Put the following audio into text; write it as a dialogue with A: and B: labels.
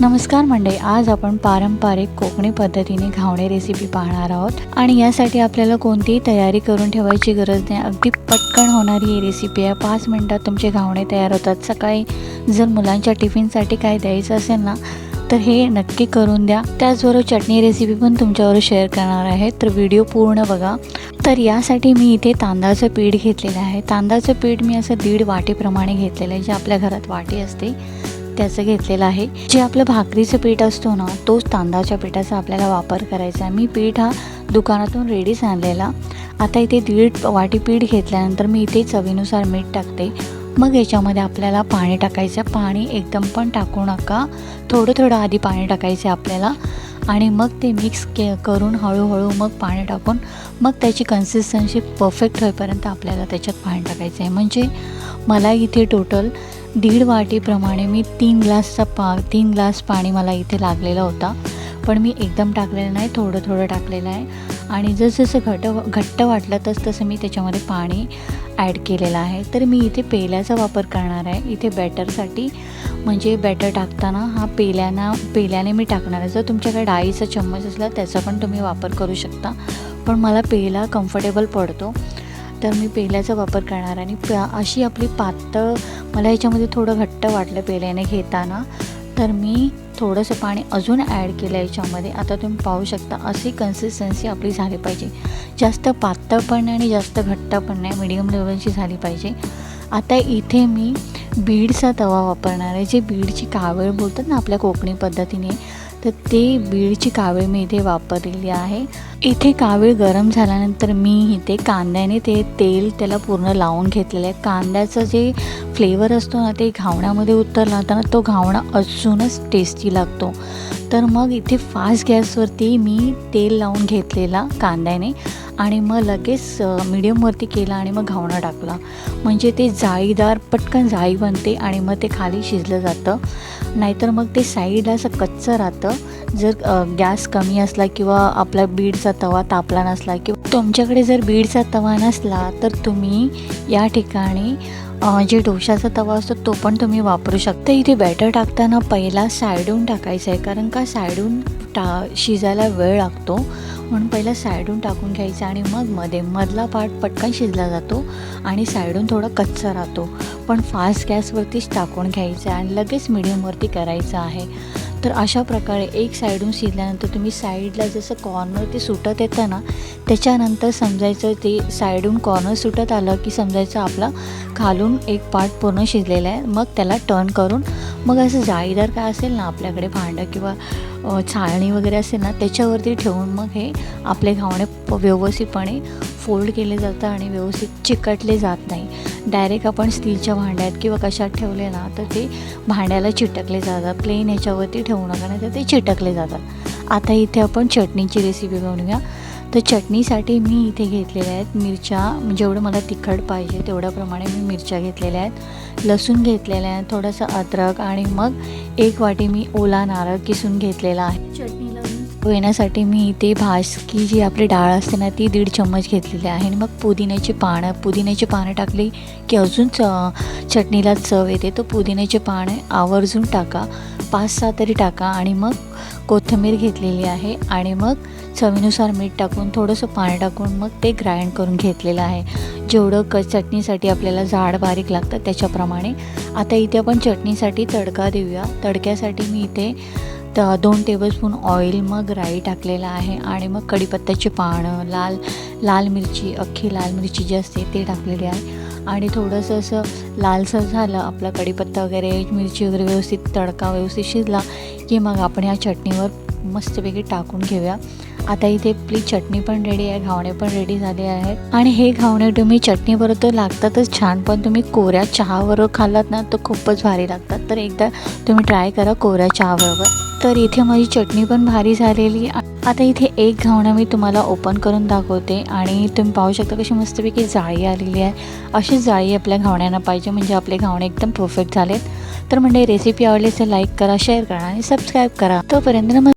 A: नमस्कार मंडळी आज आपण पारंपरिक कोकणी पद्धतीने घावणे रेसिपी पाहणार आहोत. आणि यासाठी आपल्याला कोणतीही तयारी करून ठेवायची गरज नाही. अगदी पटकन होणारी ही रेसिपी आहे. पाच मिनटात तुमचे घावणे तयार होतात. सकाळी जर मुलांच्या टिफिनसाठी काय द्यायचं असेल ना तर हे नक्की करून द्या. त्याचबरोबर चटणी रेसिपी पण तुमच्यावर शेअर करणार आहे. तर व्हिडिओ पूर्ण बघा. तर यासाठी मी इथे तांदळाचं पीठ घेतलेलं आहे. तांदळाचं पीठ मी असं दीड वाटीप्रमाणे घेतलेलं आहे जे आपल्या घरात वाटी असते. त्याचं घेतलेलं आहे. जे आपलं भाकरीचं पीठ असतो ना तोच तांदळाच्या पिठाचा आपल्याला वापर करायचा आहे. मी पीठ हा दुकानातून रेडीच आणलेला. आता इथे दीड वाटी पीठ घेतल्यानंतर मी इथे चवीनुसार मीठ टाकते. मग याच्यामध्ये आपल्याला पाणी टाकायचं पाणी एकदम पण टाकू नका. थोडं थोडं आधी पाणी टाकायचं आपल्याला. आणि मग ते मिक्स के करून हळूहळू मग पाणी टाकून मग त्याची कन्सिस्टन्सी परफेक्ट होईपर्यंत आपल्याला त्याच्यात पाणी टाकायचं आहे. म्हणजे मला इथे टोटल दीड वाटीप्रमाणे मी तीन ग्लासचा पा तीन ग्लास पाणी मला इथे लागलेला होता. पण मी एकदम टाकलेलं नाही थोडं थोडं टाकलेलं आहे. आणि जसजसं घट घट्ट वाटलं तस तसं मी त्याच्यामध्ये पाणी ॲड केलेलं आहे. तर मी इथे पेल्याचा वापर करणार आहे. इथे बॅटरसाठी म्हणजे बॅटर टाकताना हा पेल्याना पेल्याने मी टाकणार आहे. जर तुमच्याकडे डाळीचा चम्मच असला त्याचा पण तुम्ही वापर करू शकता. पण मला पेला कम्फर्टेबल पडतो. तर मी पेल्याचा वापर करणार आणि प अशी आपली पातळ मला याच्यामध्ये थोडं घट्ट वाटलं पेल्याने घेताना. तर मी थोडंसं पाणी अजून ॲड केलं याच्यामध्ये. आता तुम्ही पाहू शकता अशी कन्सिस्टन्सी आपली झाली पाहिजे. जास्त पातळ पण नाही आणि जास्त घट्ट पण नाही मिडियम लेवलची झाली पाहिजे. आता इथे मी बीडचा तवा वापरणार आहे. जे बीडची कावळ बोलतात ना आपल्या कोकणी पद्धतीने तर ते बीडची कावीळ मी इथे वापरलेली आहे. इथे कावीळ गरम झाल्यानंतर मी इथे कांद्याने ते तेल त्याला पूर्ण लावून घेतलेलं आहे. कांद्याचं जे फ्लेवर असतो ना ते घावण्यामध्ये उतरला ना तो घावणा अजूनच टेस्टी लागतो. तर मग इथे फास्ट गॅसवरती मी तेल लावून घेतलेला कांद्याने आणि मग लगेच मिडियमवरती केला आणि मग घावणं टाकला. म्हणजे ते जाळीदार पटकन जाळी बनते आणि मग ते खाली शिजलं जातं. नाहीतर मग ते साईडला असं कच्चं राहतं. जर गॅस कमी असला किंवा आपला बीडचा तवा तापला नसला किंवा तुमच्याकडे जर बीडचा तवा नसला तर तुम्ही या ठिकाणी जे डोशाचा तवा असतो तो पण तुम्ही वापरू शकता. इथे बॅटर टाकताना पहिला सायडून टाकायचं आहे कारण का सायडून टा शिजायला वेळ लागतो. म्हणून पहिला सायडून टाकून घ्यायचं आणि मग मध्ये मधला पार्ट पटकन शिजला जातो आणि सायडून थोडा कच्चा राहतो. पण फास्ट गॅसवरतीच टाकून घ्यायचं आहे आणि लगेच मिडियमवरती करायचं आहे. तर अशा प्रकारे एक साईडून शिजल्यानंतर तुम्ही साईडला जसं कॉर्नर ते सुटत येतं ना त्याच्यानंतर समजायचं ते साईडून कॉर्नर सुटत आलं की समजायचं आपला खालून एक पार्ट पूर्ण शिजलेला आहे. मग त्याला टर्न करून मग असं जाळीदार काय असेल ना आपल्याकडे भांडं किंवा छाळणी वगैरे असेल ना त्याच्यावरती ठेवून मग हे आपले घावणे व्यवस्थितपणे फोल्ड केले जातं आणि व्यवस्थित चिकटले जात नाही. डायरेक्ट आपण स्टीलच्या भांड्यात किंवा कशात ठेवले ना तर ते भांड्याला चिटकले जातात. प्लेन याच्यावरती ठेवू नका नाही तर ते चिटकले जातात. आता इथे आपण चटणीची रेसिपी बनवूया तर चटणीसाठी मी इथे घेतलेल्या आहेत मिरच्या. जेवढं मला तिखट पाहिजे तेवढ्याप्रमाणे मी मिरच्या घेतलेल्या आहेत. लसूण घेतलेल्या आहेत थोडंसं अद्रक आणि मग एक वाटी मी ओला नारळ किसून घेतलेला आहे. चटणी चटणीला येण्यासाठी मी इथे भाजकी जी आपली डाळ असते ना ती दीड चम्मच घेतलेली आहे. आणि मग पुदिन्याची पानं पुदिन्याची पानं टाकली की अजून च चटणीला चव येते. तर पुदिन्याची पानं आवर्जून टाका. पाच सहा तरी टाका. आणि मग कोथिंबीर घेतलेली आहे. आणि मग चवीनुसार मीठ टाकून थोडंसं पाणी टाकून मग ते ग्राइंड करून घेतलेलं आहे. जेवढं क चटणीसाठी आपल्याला जाड बारीक लागतं त्याच्याप्रमाणे. आता इथे आपण चटणीसाठी तडका देऊया. तडक्यासाठी मी इथे तर दोन टेबलस्पून ऑइल मग राई टाकलेलं आहे आणि मग कढीपत्त्याची पानं लाल लाल मिरची अख्खी लाल मिरची जी असते ते टाकलेली आहे. आणि थोडंसं असं लालसर झालं आपला कढीपत्ता वगैरे मिरची वगैरे व्यवस्थित तडका व्यवस्थित शिजला की मग आपण ह्या चटणीवर मस्तपैकी टाकून घेऊया. आता इथे आपली चटणी पण रेडी आहे घावणे पण रेडी झाले आहेत. आणि हे घावणे तुम्ही चटणीबरोबर तर लागतातच छान पण तुम्ही कोऱ्या चहाबरोबर खाल्लात ना तर खूपच भारी लागतात. तर एकदा तुम्ही ट्राय करा कोऱ्या चहाबरोबर. तर इथे माझी चटणी पण भारी झालेली. आता इथे एक घावणं मी तुम्हाला ओपन करून दाखवते आणि तुम्ही पाहू शकता कशी मस्तपैकी जाळी आलेली आहे. अशी जाळी आपल्या घावण्यांना पाहिजे म्हणजे आपले घावणे एकदम परफेक्ट झालेत. तर म्हणजे रेसिपी आवडली तर लाईक करा शेअर करा आणि सबस्क्राईब करा. तोपर्यंत नमस्कार.